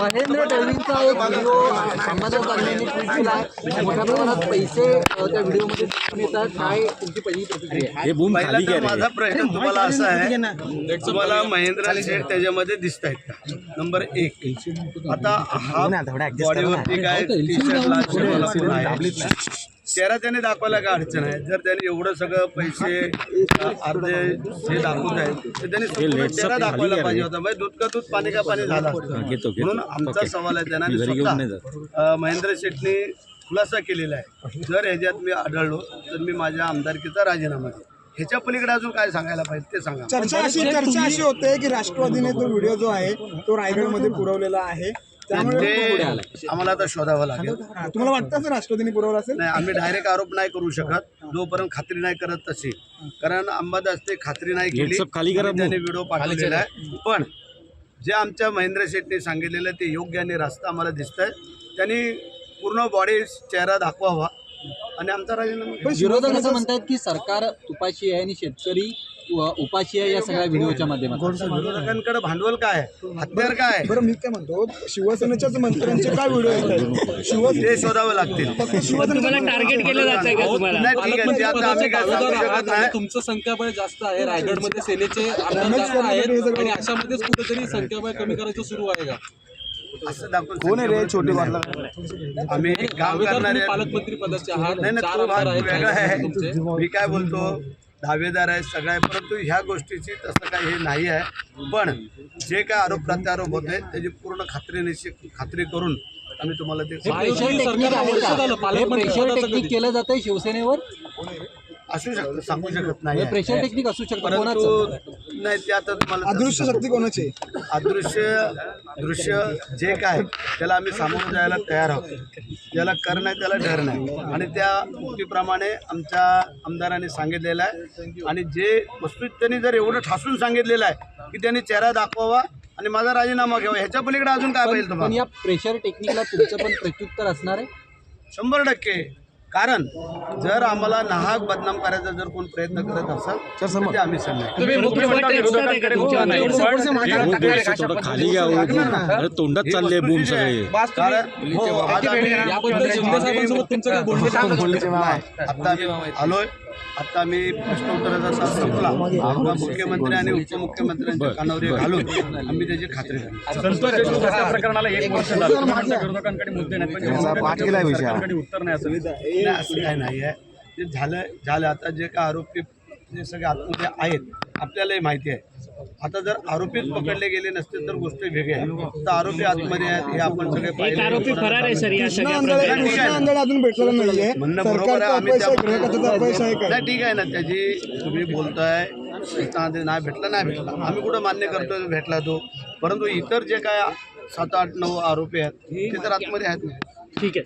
महेंद्र टेलविंगचा एक video Ambadas दानवेंनी tweet केला आहे. मोठ्या प्रमाणात पैसे त्या व्हिडिओमध्ये दिसून येतात. काय तुमची पहिली प्रतिक्रिया आहे? हे बूम पहिला खाली तर घ्या माझा प्रश्न तुम्हाला असा आहे तुम्हाला महेंद्र शेठ त्याच्यामध्ये दिसत आहेत का? नंबर एक. आता हा बॉडीवरती काय टी शर्ट लाल आहे चेहरा त्याने दाखवायला काय अडचण आहे? जर त्याने एवढं सगळं पैसे अर्धे हे दाखवत आहेत तर त्याने चेहरा दाखवायला पाहिजे. होता. म्हणजे दूध का दूध पाणी का पाणी झालं. म्हणून आमचा. सवाल आहे त्यांना महेंद्र शेठने खुलासा केलेला आहे. जर ह्याच्यात मी आढळलो तर मी माझ्या आमदारकीचा राजीनामा देईन. ह्याच्या पलीकडे अजून काय सांगायला पाहिजे ते सांगा. चर्चा अशी चर्चा अशी होते की राष्ट्रवादीने तो व्हिडिओ जो आहे तो रायगडमध्ये पुरवलेला आहे. ते आम्हाला आता शोधावं लागेल. तुम्हाला वाटतं असं राष्ट्रवादीने पुरवला असेल? नाही आम्ही डायरेक्ट आरोप नाही करू शकत. जोपर्यंत खात्री नाही करत तशी. कारण अंबादास ते खात्री नाही केली. त्याने व्हिडिओ पाठवलेला आहे. पण जे आमच्या महेंद्र शेट्टी सांगितलेलं ते योग्य आणि रास्ता आम्हाला दिसत आहे त्यांनी पूर्ण बॉडी चेहरा दाखवावा. आणि आमचा राजीनामा. विरोधक असं म्हणतात की सरकार तुपाशी आहे आणि शेतकरी उपाशी आहे या सगळ्या व्हिडिओच्या माध्यमातून. विरोधकांकडे भांडवल काय आहे? हत्यार काय बरं मी काय म्हणतो शिवसेनेच्याच मंत्र्यांचे काय व्हिडिओ येत आहेत? शिवसेने ते शोधावं लागतील. फक्त शिवसेनेच्या टार्गेट केलं जात आहे का तुम्हाला तुमचं संख्याबळ जास्त आहे रायगडमध्ये सेनेचे आहेत आणि अशामध्येच कुठेतरी संख्याबळ कमी करायचं सुरू आहे का? कोण आहे रे छोटे आम्ही काम करणारे पालकमंत्री पदाचे आहात. नाही नाही तो आमदार भाग आहेत वेगळा आहे. तुमचे. मी काय बोलतो? दावेदार आहे सगळं आहे परंतु ह्या गोष्टीची तसं काही हे नाही आहे पण जे काय आरोप प्रत्यारोप होत आहेत त्याची पूर्ण खात्री निश्चित खात्री करून आम्ही तुम्हाला ते? केलं जातंय शिवसेनेवर असू शकतं सांगू शकत नाही. प्रेशर टेक्निक असू शकतं परंतु नाही ते आता तुम्हाला अदृश्य शक्ती कोणाची? अदृश्य दृश्य जे काय त्याला आम्ही सामोरं जायला तयार आहोत. ज्याला कर नाही त्याला डर नाही. आणि त्या उक्तीप्रमाणे आमच्या आमदारांनी सांगितलेलं आहे. आणि जे वस्तू त्यांनी जर एवढं ठासून सांगितलेलं आहे की त्यांनी चेहरा दाखवावा आणि माझा राजीनामा घ्यावा ह्याच्या पलीकडे अजून काय पाहिजे पण तुम्हाला या प्रेशर टेक्निकला तुमचं पण प्रत्युत्तर असणार आहे? शंभर टक्के. कारण जर आम्हाला नाहक बदनाम करायचा जर कोण प्रयत्न करत असाल तर ते आम्ही तुमच्या हो, तोंडात चालले बूम सगळे. कारण हो. आता आम्ही आलोय. आता आम्ही प्रश्नोत्तराचा तास संपला मुख्यमंत्री आणि उपमुख्यमंत्र्यांच्या कानावर हे घालून आम्ही त्याची खात्री प्रकरणाला एक वर्ष झालं विरोधकांकडे मुद्दे उत्तर नाही असं नाही असं काय नाही आहे ते झालं झालं आता जे काय आरोपी जे सगळे आतमध्ये आहेत आपल्यालाही माहिती आहे आता जर आरोपीच पकडले गेले नसते तर गोष्ट वेगळी आहे. तर आरोपी आतमध्ये आहेत हे आपण सगळे एक पाहिले. आरोपी फरार आहे सर या कृष्णा सगळ्या आंधळे प्रकरणात. कृष्णा आंधळे अजून भेटलेला नाहीये. म्हणणं बरोबर आहे सरकारचं आम्ही अपयश आहे त्या- ग्रहकाचं अपयश आहे काय नाही ठीक आहे ना त्याची तुम्ही बोलताय कृष्णामध्ये नाही भेटला नाही भेटला. आम्ही कुठं मान्य करतोय भेटला तो. परंतु इतर जे काय सात आठ नऊ आरोपी आहेत ते तर आतमध्ये आहेत ना. ठीक आहे.